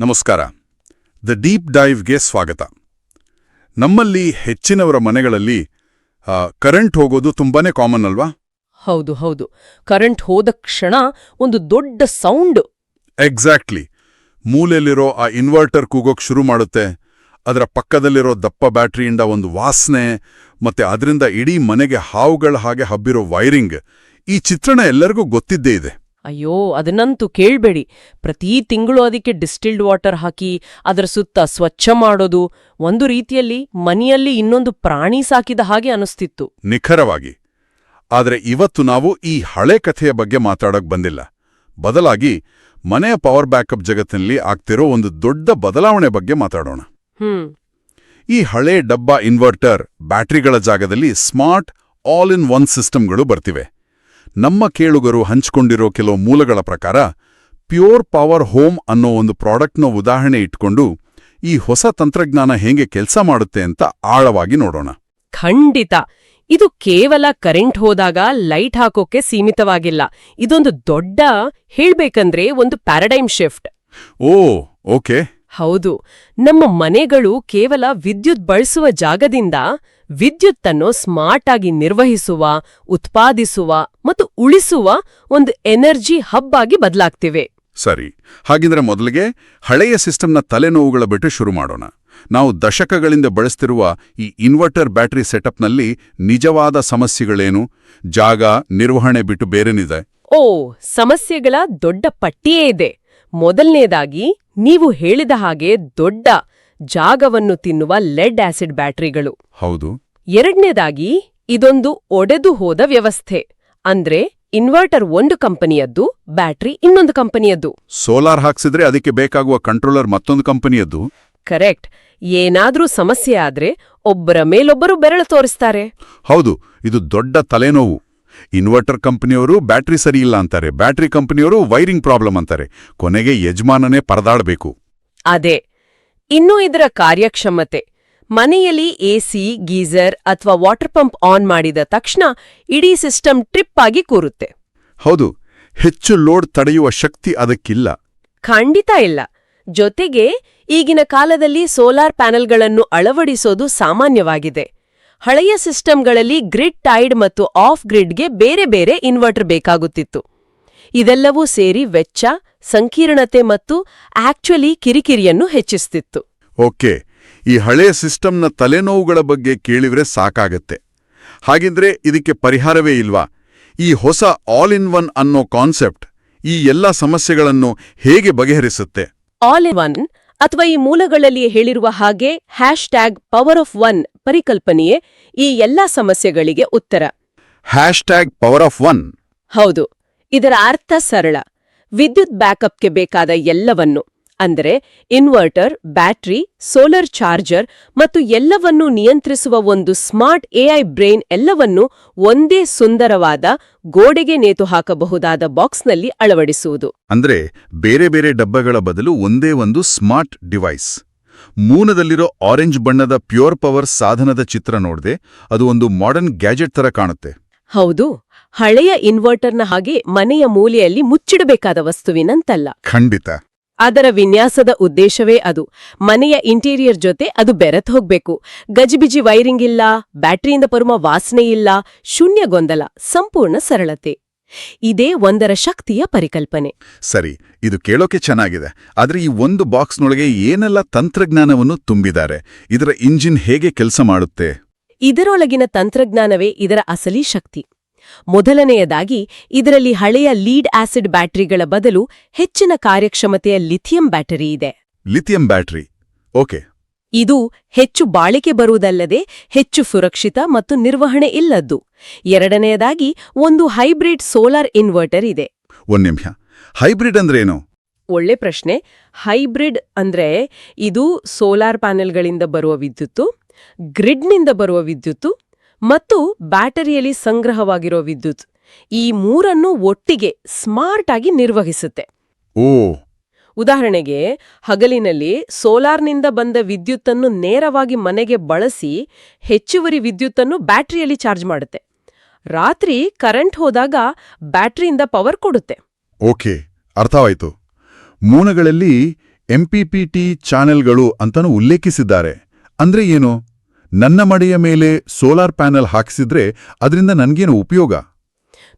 ನಮಸ್ಕಾರ. The deep ಡೈವ್ಗೆ ಸ್ವಾಗತ. ನಮ್ಮಲ್ಲಿ ಹೆಚ್ಚಿನವರ ಮನೆಗಳಲ್ಲಿ ಕರೆಂಟ್ ಹೋಗೋದು ತುಂಬಾನೇ ಕಾಮನ್ ಅಲ್ವಾ? ಹೌದು ಹೌದು. ಕರೆಂಟ್ ಹೋದ ಕ್ಷಣ ಒಂದು ದೊಡ್ಡ ಸೌಂಡ್ ಎಕ್ಸಾಕ್ಟ್ಲಿ ಮೂಲೆಯಲ್ಲಿರೋ ಆ ಇನ್ವರ್ಟರ್ ಕೂಗೋಕ್ ಶುರು ಮಾಡುತ್ತೆ. ಅದರ ಪಕ್ಕದಲ್ಲಿರೋ ದಪ್ಪ ಬ್ಯಾಟ್ರಿಯಿಂದ ಒಂದು ವಾಸನೆ ಮತ್ತೆ ಅದರಿಂದ ಇಡೀ ಮನೆಗೆ ಹಾವುಗಳ ಹಾಗೆ ಹಬ್ಬಿರೋ ವೈರಿಂಗ್ ಈ ಚಿತ್ರಣ ಎಲ್ಲರಿಗೂ ಗೊತ್ತಿದ್ದೇ ಇದೆ. ಅಯ್ಯೋ ಅದನ್ನಂತೂ ಕೇಳಬೇಡಿ. ಪ್ರತಿ ತಿಂಗಳು ಅದಕ್ಕೆ ಡಿಸ್ಟಿಲ್ಡ್ ವಾಟರ್ ಹಾಕಿ ಅದರ ಸುತ್ತ ಸ್ವಚ್ಛ ಮಾಡೋದು ಒಂದು ರೀತಿಯಲ್ಲಿ ಮನೆಯಲ್ಲಿ ಇನ್ನೊಂದು ಪ್ರಾಣಿ ಸಾಕಿದ ಹಾಗೆ ಅನಿಸ್ತಿತ್ತು. ನಿಖರವಾಗಿ. ಆದರೆ ಇವತ್ತು ನಾವು ಈ ಹಳೆ ಕಥೆಯ ಬಗ್ಗೆ ಮಾತಾಡಕ್ ಬಂದಿಲ್ಲ. ಬದಲಾಗಿ ಮನೆಯ ಪವರ್ ಬ್ಯಾಕಪ್ ಜಗತ್ತಿನಲ್ಲಿ ಆಗ್ತಿರೋ ಒಂದು ದೊಡ್ಡ ಬದಲಾವಣೆ ಬಗ್ಗೆ ಮಾತಾಡೋಣ. ಹ್ಮ್. ಈ ಹಳೆ ಡಬ್ಬಾ ಇನ್ವರ್ಟರ್ ಬ್ಯಾಟರಿಗಳ ಜಾಗದಲ್ಲಿ ಸ್ಮಾರ್ಟ್ ಆಲ್ ಇನ್ ಒನ್ ಸಿಸ್ಟಮ್ಗಳು ಬರ್ತಿವೆ. ನಮ್ಮ ಕೇಳುಗರು ಹಂಚಿಕೊಂಡಿರೋ ಕೆಲವು ಮೂಲಗಳ ಪ್ರಕಾರ ಪ್ಯೂರ್ ಪವರ್ ಹೋಮ್ ಅನ್ನೋ ಒಂದು ಪ್ರಾಡಕ್ಟ್ನ ಉದಾಹರಣೆ ಇಟ್ಕೊಂಡು ಈ ಹೊಸ ತಂತ್ರಜ್ಞಾನ ಹೇಗೆ ಕೆಲಸ ಮಾಡುತ್ತೆ ಅಂತ ಆಳವಾಗಿ ನೋಡೋಣ. ಖಂಡಿತ! ಇದು ಕೇವಲ ಕರೆಂಟ್ ಹೋದಾಗ ಲೈಟ್ ಹಾಕೋಕೆ ಸೀಮಿತವಾಗಿಲ್ಲ. ಇದೊಂದು ದೊಡ್ಡ ಹೇಳ್ಬೇಕಂದ್ರೆ ಒಂದು ಪ್ಯಾರಡೈಮ್ ಶಿಫ್ಟ್. ಓ ಓಕೆ. ಹೌದು. ನಮ್ಮ ಮನೆಗಳು ಕೇವಲ ವಿದ್ಯುತ್ ಬಳಸುವ ಜಾಗದಿಂದ ವಿದ್ಯುತ್ತನ್ನು ಸ್ಮಾರ್ಟ್ ಆಗಿ ನಿರ್ವಹಿಸುವ ಉತ್ಪಾದಿಸುವ ಮತ್ತು ಉಳಿಸುವ ಒಂದು ಎನರ್ಜಿ ಹಬ್ ಆಗಿ ಬದಲಾಗ್ತಿವೆ. ಸರಿ ಹಾಗಿದ್ರೆ ಮೊದಲಿಗೆ ಹಳೆಯ ಸಿಸ್ಟಮ್ನ ತಲೆನೋವುಗಳ ಬಿಟ್ಟು ಶುರು ಮಾಡೋಣ. ನಾವು ದಶಕಗಳಿಂದ ಬಳಸ್ತಿರುವ ಈ ಇನ್ವರ್ಟರ್ ಬ್ಯಾಟರಿ ಸೆಟಪ್ನಲ್ಲಿ ನಿಜವಾದ ಸಮಸ್ಯೆಗಳೇನು? ಜಾಗ ನಿರ್ವಹಣೆ ಬಿಟ್ಟು ಬೇರೇನಿದೆ? ಓ ಸಮಸ್ಯೆಗಳ ದೊಡ್ಡ ಪಟ್ಟಿಯೇ ಇದೆ. ಮೊದಲನೇದಾಗಿ ನೀವು ಹೇಳಿದ ಹಾಗೆ ದೊಡ್ಡ ಜಾಗವನ್ನು ತಿನ್ನುವ ಲೆಡ್ ಆಸಿಡ್ ಬ್ಯಾಟರಿಗಳು. ಹೌದು. ಎರಡನೇದಾಗಿ ಇದೊಂದು ಒಡೆದು ಹೋದ ವ್ಯವಸ್ಥೆ. ಅಂದ್ರೆ ಇನ್ವರ್ಟರ್ ಒಂದು ಕಂಪನಿಯದ್ದು ಬ್ಯಾಟ್ರಿ ಇನ್ನೊಂದು ಕಂಪನಿಯದ್ದು. ಸೋಲಾರ್ ಹಾಕ್ಸಿದ್ರೆ ಅದಕ್ಕೆ ಬೇಕಾಗುವ ಕಂಟ್ರೋಲರ್ ಮತ್ತೊಂದು ಕಂಪನಿಯದ್ದು? ಕರೆಕ್ಟ್. ಏನಾದ್ರೂ ಸಮಸ್ಯೆ ಆದ್ರೆ ಒಬ್ಬರ ಮೇಲೊಬ್ಬರು ಬೆರಳು ತೋರಿಸ್ತಾರೆ. ಹೌದು ಇದು ದೊಡ್ಡ ತಲೆನೋವು. ಇನ್ವರ್ಟರ್ ಕಂಪನಿಯವರು ಬ್ಯಾಟ್ರಿ ಸರಿಯಿಲ್ಲ ಅಂತಾರೆ. ಬ್ಯಾಟ್ರಿ ಕಂಪನಿಯವರು ವೈರಿಂಗ್ ಪ್ರಾಬ್ಲಮ್ ಅಂತಾರೆ. ಕೊನೆಗೆ ಯಜಮಾನನೇ ಪರದಾಡಬೇಕು. ಅದೇ. ಇನ್ನು ಇದರ ಕಾರ್ಯಕ್ಷಮತೆ. ಮನೆಯಲ್ಲಿ ಎಸಿ ಗೀಸರ್ ಅಥವಾ ವಾಟರ್ ಪಂಪ್ ಆನ್ ಮಾಡಿದ ತಕ್ಷಣ ಇಡೀ ಸಿಸ್ಟಮ್ ಟ್ರಿಪ್ ಆಗಿ ಕೂರುತ್ತೆ. ಹೌದು ಹೆಚ್ಚು ಲೋಡ್ ತಡೆಯುವ ಶಕ್ತಿ ಅದಕ್ಕಿಲ್ಲ. ಖಂಡಿತ ಇಲ್ಲ. ಜೊತೆಗೆ ಈಗಿನ ಕಾಲದಲ್ಲಿ ಸೋಲಾರ್ ಪ್ಯಾನೆಲ್ಗಳನ್ನು ಅಳವಡಿಸೋದು ಸಾಮಾನ್ಯವಾಗಿದೆ. ಹಳೆಯ ಸಿಸ್ಟಮ್ಗಳಲ್ಲಿ ಗ್ರಿಡ್ ಟೈಡ್ ಮತ್ತು ಆಫ್ ಗ್ರಿಡ್ಗೆ ಬೇರೆ ಬೇರೆ ಇನ್ವರ್ಟರ್ ಬೇಕಾಗುತ್ತಿತ್ತು. ಇದೆಲ್ಲವೂ ಸೇರಿ ವೆಚ್ಚ ಸಂಕೀರ್ಣತೆ ಮತ್ತು ಆಕ್ಚುಲಿ ಕಿರಿಕಿರಿಯನ್ನು ಹೆಚ್ಚಿಸ್ತಿತ್ತು. ಓಕೆ ಈ ಹಳೆಯ ಸಿಸ್ಟಮ್ನ ತಲೆನೋವುಗಳ ಬಗ್ಗೆ ಕೇಳಿದ್ರೆ ಸಾಕಾಗತ್ತೆ. ಹಾಗಿದ್ರೆ ಇದಕ್ಕೆ ಪರಿಹಾರವೇ ಇಲ್ವಾ? ಈ ಹೊಸ ಆಲ್ ಇನ್ ಒನ್ ಅನ್ನೋ ಕಾನ್ಸೆಪ್ಟ್ ಈ ಎಲ್ಲ ಸಮಸ್ಯೆಗಳನ್ನು ಹೇಗೆ ಬಗೆಹರಿಸುತ್ತೆ? ಆಲ್ ಇನ್ ಒನ್ ಅಥವಾ ಈ ಮೂಲಗಳಲ್ಲಿ ಹೇಳಿರುವ ಹಾಗೆ hashtag power of one ಪರಿಕಲ್ಪನೆಯೇ ಈ ಎಲ್ಲಾ ಸಮಸ್ಯೆಗಳಿಗೆ ಉತ್ತರ. Hashtag power of one ಹೌದು ಇದರ ಅರ್ಥ ಸರಳ. ವಿದ್ಯುತ್ ಬ್ಯಾಕಪ್ಗೆ ಬೇಕಾದ ಎಲ್ಲವನ್ನು. ಅಂದರೆ ಇನ್ವರ್ಟರ್ ಬ್ಯಾಟ್ರಿ ಸೋಲಾರ್ ಚಾರ್ಜರ್ ಮತ್ತು ಎಲ್ಲವನ್ನೂ ನಿಯಂತ್ರಿಸುವ ಒಂದು ಸ್ಮಾರ್ಟ್ ಎಐ ಬ್ರೈನ್ ಎಲ್ಲವನ್ನೂ ಒಂದೇ ಸುಂದರವಾದ ಗೋಡೆಗೆ ನೇತು ಹಾಕಬಹುದಾದ ಬಾಕ್ಸ್ನಲ್ಲಿ ಅಳವಡಿಸುವುದು. ಅಂದ್ರೆ ಬೇರೆ ಬೇರೆ ಡಬ್ಬಗಳ ಬದಲು ಒಂದೇ ಒಂದು ಸ್ಮಾರ್ಟ್ ಡಿವೈಸ್. ಮೂನದಲ್ಲಿರೋ ಆರೆಂಜ್ ಬಣ್ಣದ ಪ್ಯೂರ್ ಪವರ್ ಸಾಧನದ ಚಿತ್ರ ನೋಡಿದೆ ಅದು ಒಂದು ಮಾಡರ್ನ್ ಗ್ಯಾಜೆಟ್ ತರ ಕಾಣುತ್ತೆ. ಹೌದು ಹಳೆಯ ಇನ್ವರ್ಟರ್ನ ಹಾಗೆ ಮನೆಯ ಮೂಲೆಯಲ್ಲಿ ಮುಚ್ಚಿಡಬೇಕಾದ ವಸ್ತುವಿನಂತಲ್ಲ. ಖಂಡಿತ. ಅದರ ವಿನ್ಯಾಸದ ಉದ್ದೇಶವೇ ಅದು. ಮನೆಯ ಇಂಟೀರಿಯರ್ ಜೊತೆ ಅದು ಬೆರೆತ್ ಹೋಗ್ಬೇಕು. ಗಜಿಬಿಜಿ ವೈರಿಂಗ್ ಇಲ್ಲ ಬ್ಯಾಟ್ರಿಯಿಂದ ಬರುವ ವಾಸನೆ ಇಲ್ಲ ಶೂನ್ಯ ಗೊಂದಲ ಸಂಪೂರ್ಣ ಸರಳತೆ. ಇದೇ ಒಂದರ ಶಕ್ತಿಯ ಪರಿಕಲ್ಪನೆ. ಸರಿ ಇದು ಕೇಳೋಕೆ ಚೆನ್ನಾಗಿದೆ. ಆದರೆ ಈ ಒಂದು ಬಾಕ್ಸ್ನೊಳಗೆ ಏನೆಲ್ಲ ತಂತ್ರಜ್ಞಾನವನ್ನು ತುಂಬಿದ್ದಾರೆ? ಇದರ ಇಂಜಿನ್ ಹೇಗೆ ಕೆಲಸ ಮಾಡುತ್ತೆ? ಇದರೊಳಗಿನ ತಂತ್ರಜ್ಞಾನವೇ ಇದರ ಅಸಲಿ ಶಕ್ತಿ. ಮೊದಲನೆಯದಾಗಿ ಇದರಲ್ಲಿ ಹಳೆಯ ಲೀಡ್ ಆಸಿಡ್ ಬ್ಯಾಟರಿಗಳ ಬದಲು ಹೆಚ್ಚಿನ ಕಾರ್ಯಕ್ಷಮತೆಯ ಲಿಥಿಯಂ ಬ್ಯಾಟರಿ ಇದೆ. Lithium battery. ಓಕೆ. ಇದು ಹೆಚ್ಚು ಬಾಳಿಕೆ ಬರುವುದಲ್ಲದೆ ಹೆಚ್ಚು ಸುರಕ್ಷಿತ ಮತ್ತು ನಿರ್ವಹಣೆ ಇಲ್ಲದ್ದು. ಎರಡನೆಯದಾಗಿ ಒಂದು ಹೈಬ್ರಿಡ್ ಸೋಲಾರ್ ಇನ್ವರ್ಟರ್ ಇದೆ. ಒಂದ್ ನಿಮಿಷ. ಹೈಬ್ರಿಡ್ ಅಂದ್ರೇನು ಒಳ್ಳೆ ಪ್ರಶ್ನೆ. ಹೈಬ್ರಿಡ್ ಅಂದ್ರೆ ಇದು ಸೋಲಾರ್ ಪ್ಯಾನೆಲ್ಗಳಿಂದ ಬರುವ ವಿದ್ಯುತ್ತು ಗ್ರಿಡ್ನಿಂದ ಬರುವ ವಿದ್ಯುತ್ತು ಮತ್ತು ಬ್ಯಾಟರಿಯಲ್ಲಿ ಸಂಗ್ರಹವಾಗಿರೋ ವಿದ್ಯುತ್ ಈ ಮೂರನ್ನು ಒಟ್ಟಿಗೆ ಸ್ಮಾರ್ಟ್ ಆಗಿ ನಿರ್ವಹಿಸುತ್ತೆ. ಓ. ಉದಾಹರಣೆಗೆ ಹಗಲಿನಲ್ಲಿ ಸೋಲಾರ್ನಿಂದ ಬಂದ ವಿದ್ಯುತ್ತನ್ನು ನೇರವಾಗಿ ಮನೆಗೆ ಬಳಸಿ ಹೆಚ್ಚುವರಿ ವಿದ್ಯುತ್ತನ್ನು ಬ್ಯಾಟರಿಯಲ್ಲಿ ಚಾರ್ಜ್ ಮಾಡುತ್ತೆ. ರಾತ್ರಿ ಕರೆಂಟ್ ಹೋದಾಗ ಬ್ಯಾಟ್ರಿಯಿಂದ ಪವರ್ ಕೊಡುತ್ತೆ. ಓಕೆ ಅರ್ಥವಾಯ್ತು. ಮೂಲಗಳಲ್ಲಿ ಎಂಪಿಪಿಟಿ ಚಾನೆಲ್ಗಳು ಅಂತನೂ ಉಲ್ಲೇಖಿಸಿದ್ದಾರೆ. ಅಂದ್ರೆ ಏನು? ನನ್ನ ಮಡೆಯ ಮೇಲೆ ಸೋಲಾರ್ ಪ್ಯಾನೆಲ್ ಹಾಕಿಸಿದ್ರೆ ಅದರಿಂದ ನನಗೇನು ಉಪಯೋಗ?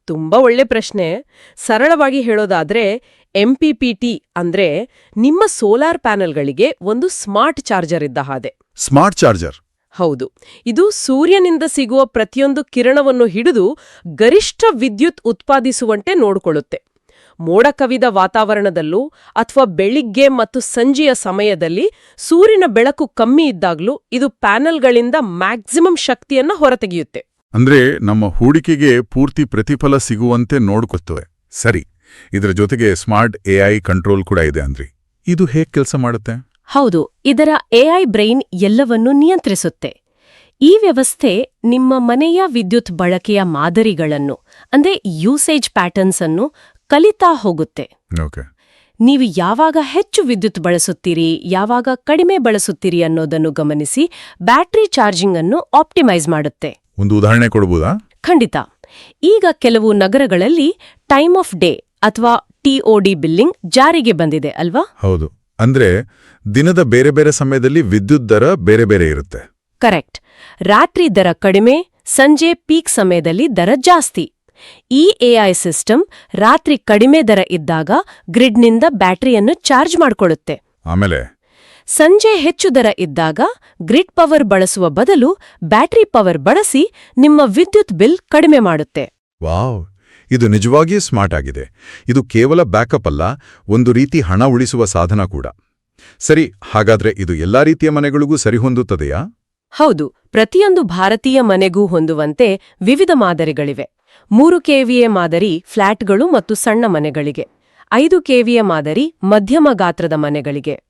ತುಂಬಾ ಒಳ್ಳೆ ಪ್ರಶ್ನೆ. ಸರಳವಾಗಿ ಹೇಳೋದಾದ್ರೆ ಎಂಪಿಪಿಟಿ ಅಂದ್ರೆ ನಿಮ್ಮ ಸೋಲಾರ್ ಪ್ಯಾನೆಲ್ಗಳಿಗೆ ಒಂದು ಸ್ಮಾರ್ಟ್ ಚಾರ್ಜರ್ ಇದ್ದ ಹಾಗೆ. Smart charger? ಹೌದು. ಇದು ಸೂರ್ಯನಿಂದ ಸಿಗುವ ಪ್ರತಿಯೊಂದು ಕಿರಣವನ್ನು ಹಿಡಿದು ಗರಿಷ್ಠ ವಿದ್ಯುತ್ ಉತ್ಪಾದಿಸುವಂತೆ ನೋಡಿಕೊಳ್ಳುತ್ತೆ. ಮೋಡ ಕವಿದ ವಾತಾವರಣದಲ್ಲೂ ಅಥವಾ ಬೆಳಿಗ್ಗೆ ಮತ್ತು ಸಂಜೆಯ ಸಮಯದಲ್ಲಿ ಸೂರ್ಯನ ಬೆಳಕು ಕಮ್ಮಿ ಇದ್ದಾಗ್ಲೂ ಇದು ಪ್ಯಾನೆಲ್ಗಳಿಂದ ಮ್ಯಾಕ್ಸಿಮಮ್ ಶಕ್ತಿಯನ್ನ ಹೊರತೆಗೆಯುತ್ತೆ. ಅಂದ್ರೆ ನಮ್ಮ ಹೂಡಿಕೆಗೆ ಪೂರ್ತಿ ಪ್ರತಿಫಲ ಸಿಗುವಂತೆ ನೋಡ್ಕೊತವೆ. ಸರಿ ಇದರ ಜೊತೆಗೆ ಸ್ಮಾರ್ಟ್ ಎಐ ಕಂಟ್ರೋಲ್ ಕೂಡ ಇದೆ ಅಂದ್ರಿ. ಇದು ಹೇಗ್ ಕೆಲಸ ಮಾಡುತ್ತೆ? ಹೌದು ಇದರ ಎಐ ಬ್ರೈನ್ ಎಲ್ಲವನ್ನೂ ನಿಯಂತ್ರಿಸುತ್ತೆ. ಈ ವ್ಯವಸ್ಥೆ ನಿಮ್ಮ ಮನೆಯ ವಿದ್ಯುತ್ ಬಳಕೆಯ ಮಾದರಿಗಳನ್ನು ಅಂದ್ರೆ ಯೂಸೇಜ್ ಪ್ಯಾಟರ್ನ್ಸ್ ಅನ್ನು ಕಲಿತಾ ಹೋಗುತ್ತೆ. ನೀವು ಯಾವಾಗ ಹೆಚ್ಚು ವಿದ್ಯುತ್ ಬಳಸುತ್ತೀರಿ ಯಾವಾಗ ಕಡಿಮೆ ಬಳಸುತ್ತೀರಿ ಅನ್ನೋದನ್ನು ಗಮನಿಸಿ ಬ್ಯಾಟ್ರಿ ಚಾರ್ಜಿಂಗ್ ಅನ್ನು ಆಪ್ಟಿಮೈಸ್ ಮಾಡುತ್ತೆ. ಒಂದು ಉದಾಹರಣೆ ಕೊಡಬಹುದಾ ಖಂಡಿತ. ಈಗ ಕೆಲವು ನಗರಗಳಲ್ಲಿ ಟೈಮ್ ಆಫ್ ಡೇ ಅಥವಾ ಟಿಒಡಿ ಬಿಲ್ಲಿಂಗ್ ಜಾರಿಗೆ ಬಂದಿದೆ ಅಲ್ವಾ? ಹೌದು. ಅಂದ್ರೆ ದಿನದ ಬೇರೆ ಬೇರೆ ಸಮಯದಲ್ಲಿ ವಿದ್ಯುತ್ ದರ ಬೇರೆ ಬೇರೆ ಇರುತ್ತೆ. ಕರೆಕ್ಟ್. ರಾತ್ರಿ ದರ ಕಡಿಮೆ ಸಂಜೆ ಪೀಕ್ ಸಮಯದಲ್ಲಿ ದರ ಜಾಸ್ತಿ. ಈ ಎಐ ಸಿಸ್ಟಮ್ ರಾತ್ರಿ ಕಡಿಮೆ ದರ ಇದ್ದಾಗ ಗ್ರಿಡ್ನಿಂದ ಬ್ಯಾಟರಿಯನ್ನು ಚಾರ್ಜ್ ಮಾಡಿಕೊಳ್ಳುತ್ತೆ. ಆಮೇಲೆ? ಸಂಜೆ ಹೆಚ್ಚು ದರ ಇದ್ದಾಗ ಗ್ರಿಡ್ ಪವರ್ ಬಳಸುವ ಬದಲು ಬ್ಯಾಟರಿ ಪವರ್ ಬಳಸಿ ನಿಮ್ಮ ವಿದ್ಯುತ್ ಬಿಲ್ ಕಡಿಮೆ ಮಾಡುತ್ತೆ. ವಾವ್! ಇದು ನಿಜವಾಗಿಯೂ ಸ್ಮಾರ್ಟ್ ಆಗಿದೆ. ಇದು ಕೇವಲ ಬ್ಯಾಕಪ್ ಅಲ್ಲ ಒಂದು ರೀತಿ ಹಣ ಉಳಿಸುವ ಸಾಧನ ಕೂಡ. ಸರಿ ಹಾಗಾದ್ರೆ ಇದು ಎಲ್ಲಾ ರೀತಿಯ ಮನೆಗಳಿಗೂ ಸರಿಹೊಂದುತ್ತದೆಯಾ ಹೌದು ಪ್ರತಿಯೊಂದು ಭಾರತೀಯ ಮನೆಗೂ ಹೊಂದುವಂತೆ ವಿವಿಧ ಮಾದರಿಗಳಿವೆ. ಮೂರು ಕೆವಿಎ ಮಾದರಿ ಫ್ಲಾಟ್ಗಳು ಮತ್ತು ಸಣ್ಣ ಮನೆಗಳಿಗೆ. ಐದು ಕೆವಿಎ ಮಾದರಿ ಮಧ್ಯಮ ಗಾತ್ರದ ಮನೆಗಳಿಗೆ.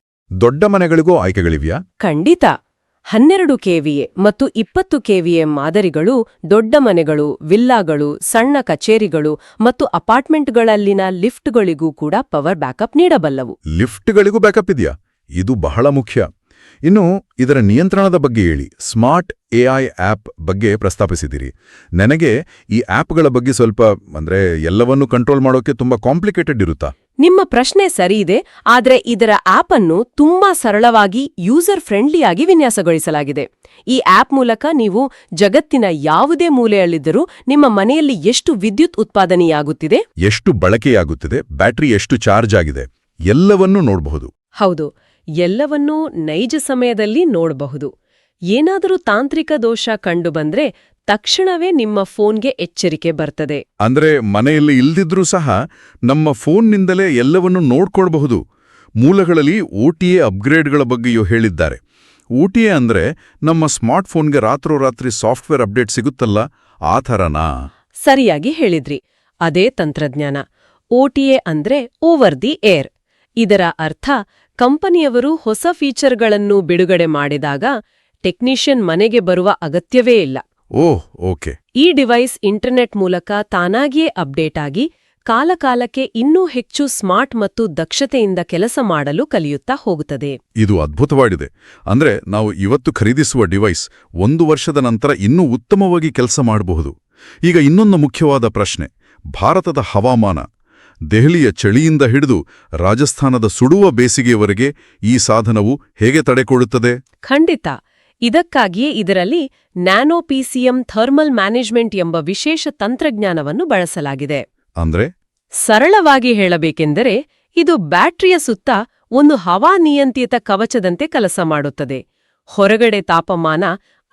ದೊಡ್ಡ ಮನೆಗಳಿಗೂ ಆಯ್ಕೆಗಳಿವೆಯಾ? ಖಂಡಿತ. ಹನ್ನೆರಡು ಕೆವಿಎ ಮತ್ತು ಇಪ್ಪತ್ತು ಕೆವಿಎ ಮಾದರಿಗಳು ದೊಡ್ಡ ಮನೆಗಳು ವಿಲ್ಲಾಗಳು ಸಣ್ಣ ಕಚೇರಿಗಳು ಮತ್ತು ಅಪಾರ್ಟ್ಮೆಂಟ್ಗಳಲ್ಲಿನ ಲಿಫ್ಟ್ಗಳಿಗೂ ಕೂಡ ಪವರ್ ಬ್ಯಾಕಪ್ ನೀಡಬಲ್ಲವು. ಲಿಫ್ಟ್ಗಳಿಗೂ ಬ್ಯಾಕಪ್ ಇದೆಯಾ? ಇದು ಬಹಳ ಮುಖ್ಯ. ಇನ್ನು ಇದರ ನಿಯಂತ್ರಣದ ಬಗ್ಗೆ ಹೇಳಿ. ಸ್ಮಾರ್ಟ್ ಎಐ ಆ್ಯಪ್ ಬಗ್ಗೆ ಪ್ರಸ್ತಾಪಿಸಿದಿರಿ ನನಗೆ ಈ ಆ್ಯಪ್ಗಳ ಬಗ್ಗೆ ಸ್ವಲ್ಪ ಅಂದ್ರೆ ಎಲ್ಲವನ್ನೂ ಕಂಟ್ರೋಲ್ ಮಾಡೋಕೆ ತುಂಬಾ ಕಾಂಪ್ಲಿಕೇಟೆಡ್ ಇರುತ್ತಾ? ನಿಮ್ಮ ಪ್ರಶ್ನೆ ಸರಿಯಿದೆ ಆದರೆ ಇದರ ಆಪ್ ಅನ್ನು ತುಂಬಾ ಸರಳವಾಗಿ ಯೂಸರ್ ಫ್ರೆಂಡ್ಲಿಯಾಗಿ ವಿನ್ಯಾಸಗೊಳಿಸಲಾಗಿದೆ. ಈ ಆಪ್ ಮೂಲಕ ನೀವು ಜಗತ್ತಿನ ಯಾವುದೇ ಮೂಲೆಯಲ್ಲಿದ್ದರೂ ನಿಮ್ಮ ಮನೆಯಲ್ಲಿ ಎಷ್ಟು ವಿದ್ಯುತ್ ಉತ್ಪಾದನೆಯಾಗುತ್ತಿದೆ? ಎಷ್ಟು ಬಳಕೆಯಾಗುತ್ತಿದೆ? ಬ್ಯಾಟರಿ ಎಷ್ಟು ಚಾರ್ಜ್ ಆಗಿದೆ? ಎಲ್ಲವನ್ನೂ ನೋಡಬಹುದು. ಹೌದು. ಎಲ್ಲವನ್ನೂ ನೈಜ ಸಮಯದಲ್ಲಿ ನೋಡಬಹುದು. ಏನಾದರೂ ತಾಂತ್ರಿಕ ದೋಷ ಕಂಡುಬಂದ್ರೆ ತಕ್ಷಣವೇ ನಿಮ್ಮ ಫೋನ್ಗೆ ಎಚ್ಚರಿಕೆ ಬರ್ತದೆ. ಅಂದ್ರೆ ಮನೆಯಲ್ಲಿ ಇಲ್ದಿದ್ರೂ ಸಹ ನಮ್ಮ ಫೋನ್ನಿಂದಲೇ ಎಲ್ಲವನ್ನೂ ನೋಡ್ಕೊಳ್ಬಹುದು. ಮೂಲಗಳಲ್ಲಿ ಓಟಿಎ ಅಪ್ಗ್ರೇಡ್ಗಳ ಬಗ್ಗೆಯೂ ಹೇಳಿದ್ದಾರೆ. ಓಟಿಎ ಅಂದ್ರೆ ನಮ್ಮ ಸ್ಮಾರ್ಟ್ಫೋನ್ಗೆ ರಾತ್ರೋರಾತ್ರಿ ಸಾಫ್ಟ್ವೇರ್ ಅಪ್ಡೇಟ್ ಸಿಗುತ್ತಲ್ಲ ಆ ಥರನಾ? ಸರಿಯಾಗಿ ಹೇಳಿದ್ರಿ. ಅದೇ ತಂತ್ರಜ್ಞಾನ. ಓಟಿಎ ಅಂದ್ರೆ ಓವರ್ ದಿ ಏರ್. ಇದರ ಅರ್ಥ ಕಂಪನಿಯವರು ಹೊಸ ಫೀಚರ್ಗಳನ್ನು ಬಿಡುಗಡೆ ಮಾಡಿದಾಗ ಟೆಕ್ನಿಷಿಯನ್ ಮನೆಗೆ ಬರುವ ಅಗತ್ಯವೇ ಇಲ್ಲ. Oh okay. ಈ ಡಿವೈಸ್ ಇಂಟರ್ನೆಟ್ ಮೂಲಕ ತಾನಾಗಿಯೇ ಅಪ್ಡೇಟ್ ಆಗಿ ಕಾಲಕಾಲಕ್ಕೆ ಇನ್ನೂ ಹೆಚ್ಚು ಸ್ಮಾರ್ಟ್ ಮತ್ತು ದಕ್ಷತೆಯಿಂದ ಕೆಲಸ ಮಾಡಲು ಕಲಿಯುತ್ತಾ ಹೋಗುತ್ತದೆ. ಇದು ಅದ್ಭುತವಾಗಿದೆ. ಅಂದ್ರೆ ನಾವು ಇವತ್ತು ಖರೀದಿಸುವ ಡಿವೈಸ್ ಒಂದು ವರ್ಷದ ನಂತರ ಇನ್ನೂ ಉತ್ತಮವಾಗಿ ಕೆಲಸ ಮಾಡಬಹುದು. ಈಗ ಇನ್ನೊಂದು ಮುಖ್ಯವಾದ ಪ್ರಶ್ನೆ ಭಾರತದ ಹವಾಮಾನ. ದೆಹಲಿಯ ಚಳಿಯಿಂದ ಹಿಡಿದು ರಾಜಸ್ಥಾನದ ಸುಡುವ ಬೇಸಿಗೆಯವರೆಗೆ ಈ ಸಾಧನವು ಹೇಗೆ ತಡೆಕೊಡುತ್ತದೆ ಖಂಡಿತ. ಇದಕ್ಕಾಗಿಯೇ ಇದರಲ್ಲಿ ನ್ಯಾನೋ ಪಿಸಿಎಂ ಥರ್ಮಲ್ ಮ್ಯಾನೇಜ್ಮೆಂಟ್ ಎಂಬ ವಿಶೇಷ ತಂತ್ರಜ್ಞಾನವನ್ನು ಬಳಸಲಾಗಿದೆ. ಅಂದ್ರೆ? ಸರಳವಾಗಿ ಹೇಳಬೇಕೆಂದರೆ ಇದು ಬ್ಯಾಟರಿಯ ಸುತ್ತ ಒಂದು ಹವಾನಿಯಂತ್ರಿತ ಕವಚದಂತೆ ಕೆಲಸ ಮಾಡುತ್ತದೆ. ಹೊರಗಡೆ ತಾಪಮಾನ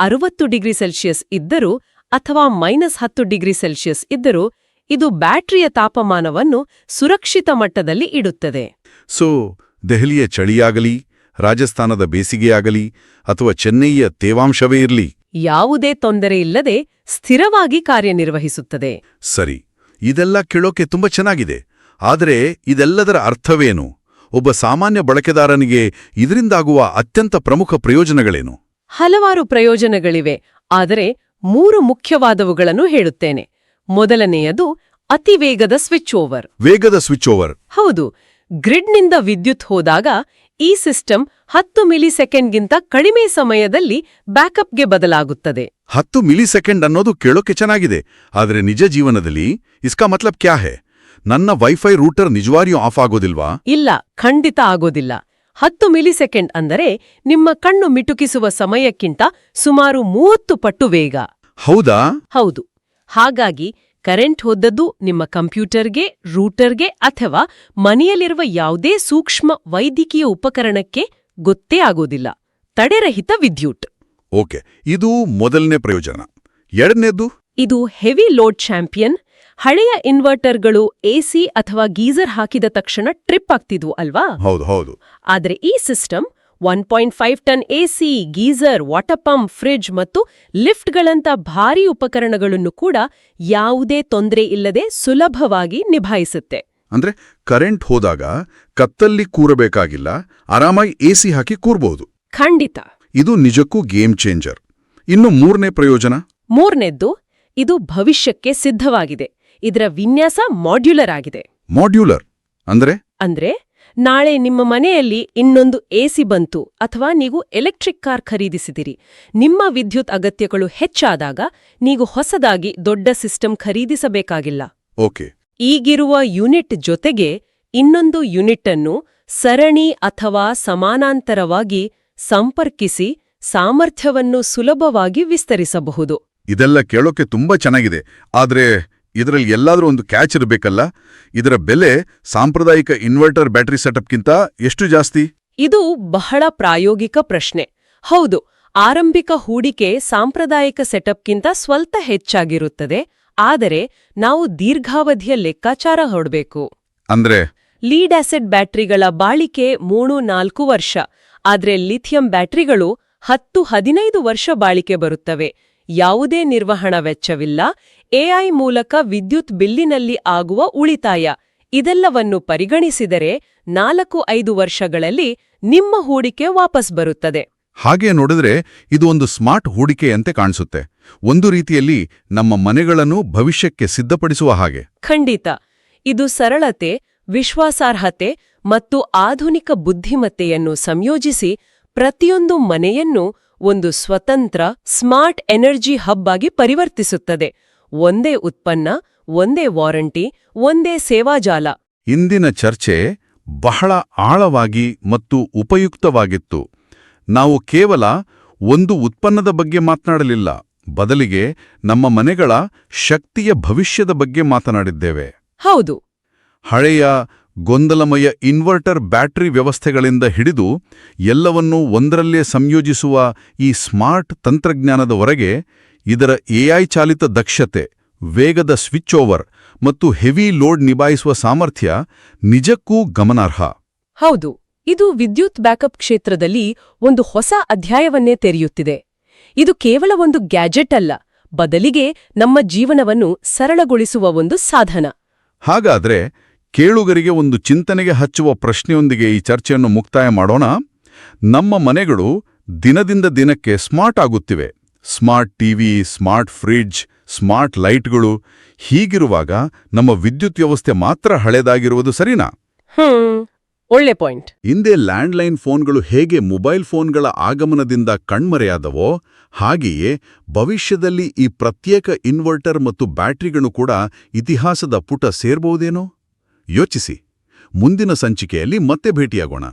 ಅರುವತ್ತು ಡಿಗ್ರಿ ಸೆಲ್ಸಿಯಸ್ ಇದ್ದರೂ ಅಥವಾ ಮೈನಸ್ ಹತ್ತು ಡಿಗ್ರಿ ಸೆಲ್ಸಿಯಸ್ ಇದ್ದರೂ ಇದು ಬ್ಯಾಟರಿಯ ತಾಪಮಾನವನ್ನು ಸುರಕ್ಷಿತ ಮಟ್ಟದಲ್ಲಿ ಇಡುತ್ತದೆ. ಸೊ ದೆಹಲಿಯ ಚಳಿಯಾಗಲಿ ರಾಜಸ್ಥಾನದ ಬೇಸಿಗೆಯಾಗಲಿ ಅಥವಾ ಚೆನ್ನೈಯ ತೇವಾಂಶವೇ ಇರಲಿ? ಯಾವುದೇ ತೊಂದರೆ ಇಲ್ಲದೆ ಸ್ಥಿರವಾಗಿ ಕಾರ್ಯನಿರ್ವಹಿಸುತ್ತದೆ. ಸರಿ ಇದೆಲ್ಲ ಕೇಳೋಕೆ ತುಂಬಾ ಚೆನ್ನಾಗಿದೆ. ಆದರೆ ಇದೆಲ್ಲದರ ಅರ್ಥವೇನು? ಒಬ್ಬ ಸಾಮಾನ್ಯ ಬಳಕೆದಾರನಿಗೆ ಇದರಿಂದಾಗುವ ಅತ್ಯಂತ ಪ್ರಮುಖ ಪ್ರಯೋಜನಗಳೇನು? ಹಲವಾರು ಪ್ರಯೋಜನಗಳಿವೆ ಆದರೆ ಮೂರು ಮುಖ್ಯವಾದವುಗಳನ್ನು ಹೇಳುತ್ತೇನೆ. ಮೊದಲನೆಯದು ಅತಿವೇಗದ ಸ್ವಿಚ್ ಓವರ್ ವೇಗದ ಸ್ವಿಚ್ ಓವರ್ ಹೌದು ಗ್ರಿಡ್ನಿಂದ ವಿದ್ಯುತ್ ಹೋದಾಗ ಈ ಸಿಸ್ಟಮ್ ಹತ್ತು ಮಿಲಿಸೆಕೆಂಡ್ಗಿಂತ ಕಡಿಮೆ ಸಮಯದಲ್ಲಿ ಬ್ಯಾಕಪ್ಗೆ ಬದಲಾಗುತ್ತದೆ. ಹತ್ತು ಮಿಲಿಸೆಕೆಂಡ್ ಅನ್ನೋದು ಕೇಳೋಕೆ ಚೆನ್ನಾಗಿದೆ ಆದರೆ ನಿಜ ಜೀವನದಲ್ಲಿ ಇಸ್ಕಾ ಮತ್ಲಬ್ ಕ್ಯಾ ಹೇ? ನನ್ನ ವೈಫೈ ರೂಟರ್ ನಿಜವಾರಿಯೂ ಆಫ್ ಆಗೋದಿಲ್ವಾ? ಇಲ್ಲ ಖಂಡಿತ ಆಗೋದಿಲ್ಲ. ಹತ್ತು ಮಿಲಿಸೆಕೆಂಡ್ ಅಂದರೆ ನಿಮ್ಮ ಕಣ್ಣು ಮಿಟುಕಿಸುವ ಸಮಯಕ್ಕಿಂತ ಸುಮಾರು ಮೂವತ್ತು ಪಟ್ಟು ವೇಗ. ಹೌದಾ? ಹೌದು. ಹಾಗಾಗಿ ಕರೆಂಟ್ ಹೋದದ್ದು ನಿಮ್ಮ ಕಂಪ್ಯೂಟರ್ಗೆ ರೂಟರ್ಗೆ ಅಥವಾ ಮನೆಯಲ್ಲಿರುವ ಯಾವುದೇ ಸೂಕ್ಷ್ಮ ವೈದ್ಯಕೀಯ ಉಪಕರಣಕ್ಕೆ ಗೊತ್ತೇ ಆಗೋದಿಲ್ಲ. ತಡೆರಹಿತ ವಿದ್ಯುತ್. ಓಕೆ ಇದು ಮೊದಲನೇ ಪ್ರಯೋಜನ. ಎರಡನೇದು? ಇದು ಹೆವಿ ಲೋಡ್ ಚಾಂಪಿಯನ್. ಹಳೆಯ ಇನ್ವರ್ಟರ್ಗಳು ಎಸಿ ಅಥವಾ ಗೀಸರ್ ಹಾಕಿದ ತಕ್ಷಣ ಟ್ರಿಪ್ ಆಗ್ತಿದ್ವು ಅಲ್ವಾ? ಹೌದು ಹೌದು. ಆದರೆ ಈ system one point five ton AC geyser water pump fridge ಮತ್ತು ಲಿಫ್ಟ್ಗಳಂಥ ಭಾರೀ ಉಪಕರಣಗಳನ್ನು ಕೂಡ ಯಾವುದೇ ತೊಂದರೆ ಇಲ್ಲದೆ ಸುಲಭವಾಗಿ ನಿಭಾಯಿಸುತ್ತೆ. ಅಂದ್ರೆ ಕರೆಂಟ್ ಹೋದಾಗ ಕತ್ತಲ್ಲಿ ಕೂರಬೇಕಾಗಿಲ್ಲ ಆರಾಮಾಗಿ ಎಸಿ ಹಾಕಿ ಕೂರಬಹುದು ಖಂಡಿತ. ಇದು ನಿಜಕ್ಕೂ ಗೇಮ್ ಚೇಂಜರ್. ಇನ್ನು ಮೂರನೇ ಪ್ರಯೋಜನ? ಮೂರನೇದ್ದು ಇದು ಭವಿಷ್ಯಕ್ಕೆ ಸಿದ್ಧವಾಗಿದೆ. ಇದರ ವಿನ್ಯಾಸ ಮಾಡ್ಯುಲರ್ ಆಗಿದೆ. ಮಾಡ್ಯುಲರ್. ಅಂದ್ರೆ? ಅಂದ್ರೆ ನಾಳೆ ನಿಮ್ಮ ಮನೆಯಲ್ಲಿ ಇನ್ನೊಂದು ಎಸಿ ಬಂತು ಅಥವಾ ನೀವು ಎಲೆಕ್ಟ್ರಿಕ್ ಕಾರ್ ಖರೀದಿಸಿದಿರಿ. ನಿಮ್ಮ ವಿದ್ಯುತ್ ಅಗತ್ಯಗಳು ಹೆಚ್ಚಾದಾಗ ನೀವು ಹೊಸದಾಗಿ ದೊಡ್ಡ ಸಿಸ್ಟಮ್ ಖರೀದಿಸಬೇಕಾಗಿಲ್ಲ. ಓಕೆ. ಈಗಿರುವ ಯೂನಿಟ್ ಜೊತೆಗೆ ಇನ್ನೊಂದು ಯೂನಿಟ್ ಅನ್ನು ಸರಣಿ ಅಥವಾ ಸಮಾನಾಂತರವಾಗಿ ಸಂಪರ್ಕಿಸಿ ಸಾಮರ್ಥ್ಯವನ್ನು ಸುಲಭವಾಗಿ ವಿಸ್ತರಿಸಬಹುದು. ಇದೆಲ್ಲ ಕೇಳೋಕೆ ತುಂಬಾ ಚೆನ್ನಾಗಿದೆ. ಆದ್ರೆ ಇದರಲ್ಲಿ ಎಲ್ಲಾದರೂ ಒಂದು ಕ್ಯಾಚ್ ಇರಬೇಕಲ್ಲ? ಇದರ ಬೆಲೆ ಸಾಂಪ್ರದಾಯಿಕ ಇನ್ವರ್ಟರ್ ಬ್ಯಾಟರಿ ಸೆಟಪ್ಗಿಂತ ಎಷ್ಟು ಜಾಸ್ತಿ? ಇದು ಬಹಳ ಪ್ರಾಯೋಗಿಕ ಪ್ರಶ್ನೆ. ಹೌದು ಆರಂಭಿಕ ಹೂಡಿಕೆ ಸಾಂಪ್ರದಾಯಿಕ ಸೆಟಪ್ಗಿಂತ ಸ್ವಲ್ಪ ಹೆಚ್ಚಾಗಿರುತ್ತದೆ ಆದರೆ ನಾವು ದೀರ್ಘಾವಧಿಯ ಲೆಕ್ಕಾಚಾರ ಹೊಡಬೇಕು. ಅಂದ್ರೆ? ಲೀಡ್ ಆಸಿಡ್ ಬ್ಯಾಟರಿಗಳ ಬಾಳಿಕೆ ಮೂರು ನಾಲ್ಕು ವರ್ಷ ಆದರೆ ಲಿಥಿಯಂ ಬ್ಯಾಟರಿಗಳು ಹತ್ತು ಹದಿನೈದು ವರ್ಷ ಬಾಳಿಕೆ ಬರುತ್ತವೆ. ಯಾವುದೇ ನಿರ್ವಹಣಾ ವೆಚ್ಚವಿಲ್ಲ ಎಐ ಮೂಲಕ ವಿದ್ಯುತ್ ಬಿಲ್ಲಿನಲ್ಲಿ ಆಗುವ ಉಳಿತಾಯ. ಇದೆಲ್ಲವನ್ನು ಪರಿಗಣಿಸಿದರೆ ನಾಲ್ಕು ಐದು ವರ್ಷಗಳಲ್ಲಿ ನಿಮ್ಮ ಹೂಡಿಕೆ ವಾಪಸ್ ಬರುತ್ತದೆ. ಹಾಗೆ ನೋಡಿದ್ರೆ ಇದು ಒಂದು ಸ್ಮಾರ್ಟ್ ಹೂಡಿಕೆಯಂತೆ ಕಾಣಿಸುತ್ತೆ. ಒಂದು ರೀತಿಯಲ್ಲಿ ನಮ್ಮ ಮನೆಗಳನ್ನು ಭವಿಷ್ಯಕ್ಕೆ ಸಿದ್ಧಪಡಿಸುವ ಹಾಗೆ. ಖಂಡಿತ. ಇದು ಸರಳತೆ ವಿಶ್ವಾಸಾರ್ಹತೆ ಮತ್ತು ಆಧುನಿಕ ಬುದ್ಧಿಮತ್ತೆಯನ್ನು ಸಂಯೋಜಿಸಿ ಪ್ರತಿಯೊಂದು ಮನೆಯನ್ನು ಒಂದು ಸ್ವತಂತ್ರ ಸ್ಮಾರ್ಟ್ ಎನರ್ಜಿ ಹಬ್ ಆಗಿ ಪರಿವರ್ತಿಸುತ್ತದೆ. ಒಂದೇ ಉತ್ಪನ್ನ ಒಂದೇ ವಾರಂಟಿ ಒಂದೇ ಸೇವಾಜಾಲ ಇಂದಿನ ಚರ್ಚೆ ಬಹಳ ಆಳವಾಗಿ ಮತ್ತು ಉಪಯುಕ್ತವಾಗಿತ್ತು. ನಾವು ಕೇವಲ ಒಂದು ಉತ್ಪನ್ನದ ಬಗ್ಗೆ ಮಾತನಾಡಲಿಲ್ಲ. ಬದಲಿಗೆ ನಮ್ಮ ಮನೆಗಳ ಶಕ್ತಿಯ ಭವಿಷ್ಯದ ಬಗ್ಗೆ ಮಾತನಾಡಿದ್ದೇವೆ. ಹೌದು. ಹಳೆಯ ಗೊಂದಲಮಯ ಇನ್ವರ್ಟರ್ ಬ್ಯಾಟರಿ ವ್ಯವಸ್ಥೆಗಳಿಂದ ಹಿಡಿದು ಎಲ್ಲವನ್ನೂ ಒಂದರಲ್ಲೇ ಸಂಯೋಜಿಸುವ ಈ ಸ್ಮಾರ್ಟ್ ತಂತ್ರಜ್ಞಾನದವರೆಗೆ ಇದರ ಎಐ ಚಾಲಿತ ದಕ್ಷತೆ ವೇಗದ ಸ್ವಿಚ್ ಓವರ್ ಮತ್ತು ಹೆವಿ ಲೋಡ್ ನಿಭಾಯಿಸುವ ಸಾಮರ್ಥ್ಯ ನಿಜಕ್ಕೂ ಗಮನಾರ್ಹ. ಹೌದು ಇದು ವಿದ್ಯುತ್ ಬ್ಯಾಕಪ್ ಕ್ಷೇತ್ರದಲ್ಲಿ ಒಂದು ಹೊಸ ಅಧ್ಯಾಯವನ್ನೇ ತೆರೆಯುತ್ತಿದೆ. ಇದು ಕೇವಲ ಒಂದು ಗ್ಯಾಜೆಟ್ ಅಲ್ಲ ಬದಲಿಗೆ ನಮ್ಮ ಜೀವನವನ್ನು ಸರಳಗೊಳಿಸುವ ಒಂದು ಸಾಧನ. ಹಾಗಾದ್ರೆ ಕೇಳುಗರಿಗೆ ಒಂದು ಚಿಂತನೆಗೆ ಹಚ್ಚುವ ಪ್ರಶ್ನೆಯೊಂದಿಗೆ ಈ ಚರ್ಚೆಯನ್ನು ಮುಕ್ತಾಯ ಮಾಡೋಣ. ನಮ್ಮ ಮನೆಗಳು ದಿನದಿಂದ ದಿನಕ್ಕೆ ಸ್ಮಾರ್ಟ್ ಆಗುತ್ತಿವೆ. Smart TV smart fridge smart ಲೈಟ್ಗಳು ಹೀಗಿರುವಾಗ ನಮ್ಮ ವಿದ್ಯುತ್ ವ್ಯವಸ್ಥೆ ಮಾತ್ರ ಹಳೆದಾಗಿರುವುದು ಸರಿನಾ? ಒಳ್ಳೆ ಪಾಯಿಂಟ್. ಹಿಂದೆ ಲ್ಯಾಂಡ್ಲೈನ್ ಫೋನ್ಗಳು ಹೇಗೆ ಮೊಬೈಲ್ ಫೋನ್ಗಳ ಆಗಮನದಿಂದ ಕಣ್ಮರೆಯಾದವೋ ಹಾಗೆಯೇ ಭವಿಷ್ಯದಲ್ಲಿ ಈ ಪ್ರತ್ಯೇಕ ಇನ್ವರ್ಟರ್ ಮತ್ತು ಬ್ಯಾಟ್ರಿಗಳು ಕೂಡ ಇತಿಹಾಸದ ಪುಟ ಸೇರ್ಬಹುದೇನೋ? ಯೋಚಿಸಿ. ಮುಂದಿನ ಸಂಚಿಕೆಯಲ್ಲಿ ಮತ್ತೆ ಭೇಟಿಯಾಗೋಣ.